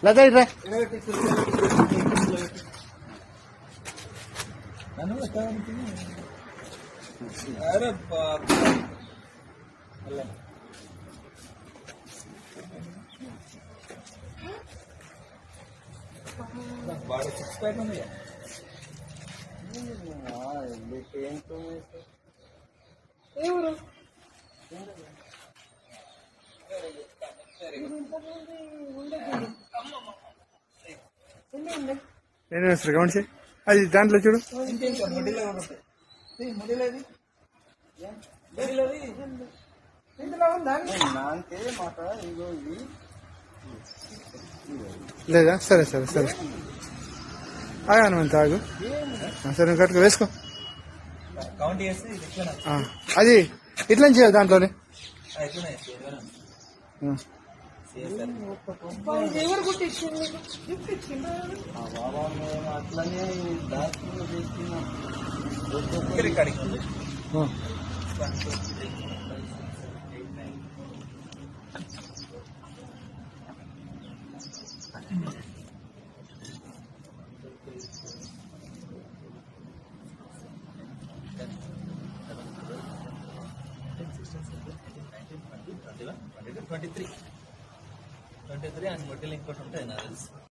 Let's go. Thank you. నేను వేస్తారు గమనించి? అది దాంట్లో చూడు. లేదా? సరే సరే సరే. ఆగాను అంత ఆగు. సరే కట్టుకో వేసుకో. అది ఇట్లా చేయాలి దాంట్లోనే? బాబా మేము అట్లనే దాచుకుని twenty three twenty three and మొట్టలు ఇంకోటి ఉంటాయి నాకు తెలుసు